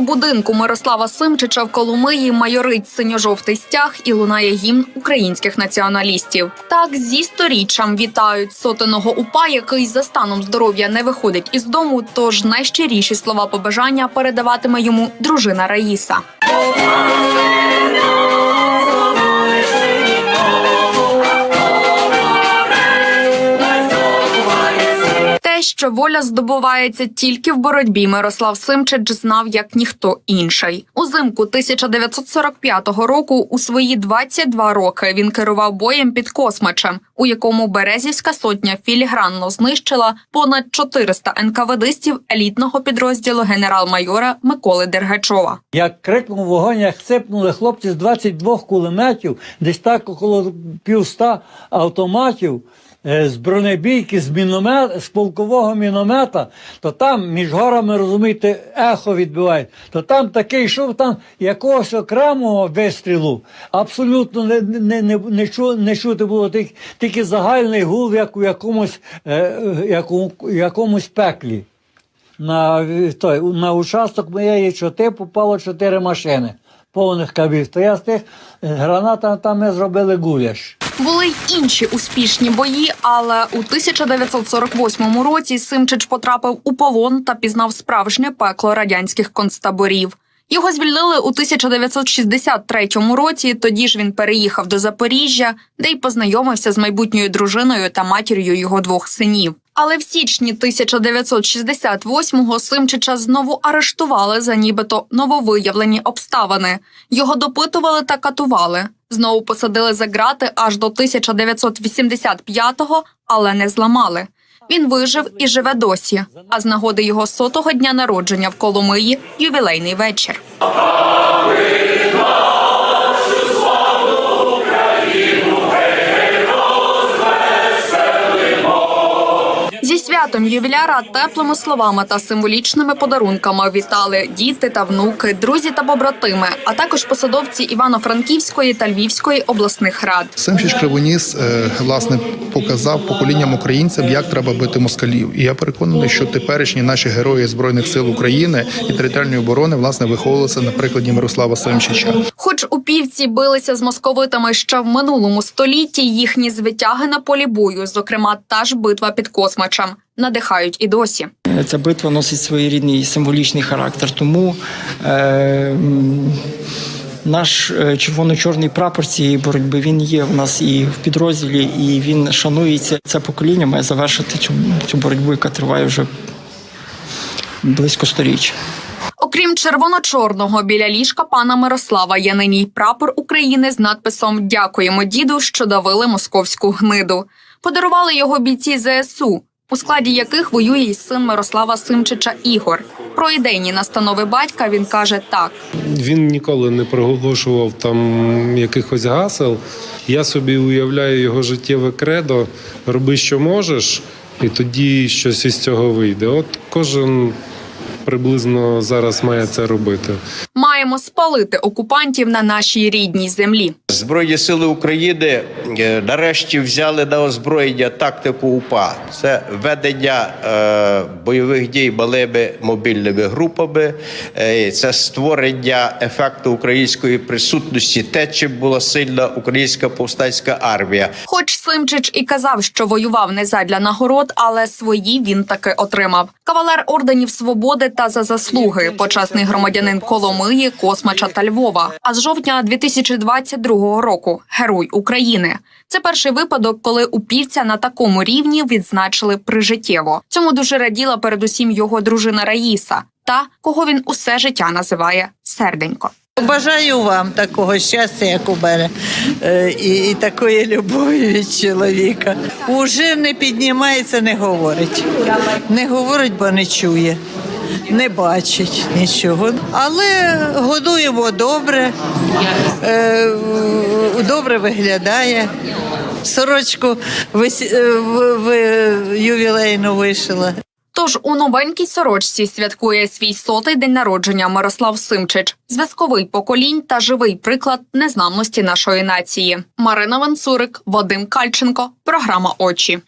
будинку Мирослава Симчича в Коломиї майорить синьо-жовтий стяг і лунає гімн українських націоналістів. Так зі сторіччям вітають сотеного упа, який за станом здоров'я не виходить із дому. Тож найщиріші слова побажання передаватиме йому дружина Раїса. Що воля здобувається тільки в боротьбі, Мирослав Симчич знав як ніхто інший. Узимку 1945 року, у свої 22 роки, він керував боєм під Космачем, у якому Березівська сотня філігранно знищила понад 400 НКВДистів елітного підрозділу генерал-майора Миколи Дергачова. Як крикнув вогонь, як сипнули хлопці з 22 кулеметів, десь так около півста автоматів, з бронебійки, з міномет, з полкового міномета, то там між горами, розумієте, ехо відбиває, то там такий шум, там якогось окремого вистрілу абсолютно не, не, не, не, чу, не чути було тільки, тільки загальний гул, як у якомусь, е, е, як у якомусь пеклі на, е, той, на участок моєї чоти попало чотири машини повних кабів. То я з тих е, гранатами там ми зробили гуляш. Були й інші успішні бої, але у 1948 році Симчич потрапив у полон та пізнав справжнє пекло радянських концтаборів. Його звільнили у 1963 році. Тоді ж він переїхав до Запоріжжя, де й познайомився з майбутньою дружиною та матір'ю його двох синів. Але в січні 1968-го Симчича знову арештували за нібито нововиявлені обставини. Його допитували та катували. Знову посадили за ґрати аж до 1985-го, але не зламали. Він вижив і живе досі. А з нагоди його сотого дня народження в Коломиї ювілейний вечір. Зі ювіляра теплими словами та символічними подарунками вітали діти та внуки, друзі та побратими, а також посадовці Івано-Франківської та Львівської обласних рад. Семчич Кривоніс е, власне показав поколінням українцям, як треба бити москалів. І я переконаний, що теперішні наші герої збройних сил України і територіальної оборони власне виховувалися на прикладі Мирослава Семчича. Хоч упівці билися з московитами ще в минулому столітті, їхні звитяги на полі бою, зокрема та ж битва під Космачем, надихають і досі. Ця битва носить своєрідний символічний характер. Тому е, наш е, червоно-чорний прапор цієї боротьби він є в нас і в підрозділі, і він шанується. Це покоління має завершити цю, цю боротьбу, яка триває вже близько сторіччя. Окрім червоно-чорного, біля ліжка пана Мирослава є нині й прапор України з надписом Дякуємо діду, що давили московську гниду. Подарували його бійці ЗСУ, у складі яких воює й син Мирослава Симчича Ігор. Про ідейні настанови батька він каже так: Він ніколи не проголошував там якихось гасел. Я собі уявляю його життєве кредо, роби, що можеш, і тоді щось із цього вийде. От кожен приблизно зараз має це робити. маємо спалити окупантів на нашій рідній землі. Збройні сили України е, нарешті взяли на озброєння тактику УПА. Це ведення е, бойових дій малими мобільними групами, е, це створення ефекту української присутності, те, чим була сильна українська повстанська армія. Хоч Симчич і казав, що воював не задля нагород, але свої він таки отримав. Кавалер орденів свободи та за заслуги, почесний громадянин Коломиї, Космача та Львова. А з жовтня 2022 року герой України. Це перший випадок, коли упівця на такому рівні відзначили прижиттєво. Цьому дуже раділа передусім його дружина Раїса, та кого він усе життя називає серденько. Бажаю вам такого щастя, як у мене, е, і, і такої любові від чоловіка. Уже не піднімається, не говорить. Не говорить, бо не чує, не бачить нічого. Але годуємо добре, добре виглядає. Сорочку е, в- ювілейну вишила. Тож у новенькій сорочці святкує свій сотий день народження Мирослав Симчич, зв'язковий поколінь та живий приклад незламності нашої нації. Марина Вансурик, Вадим Кальченко, програма Очі.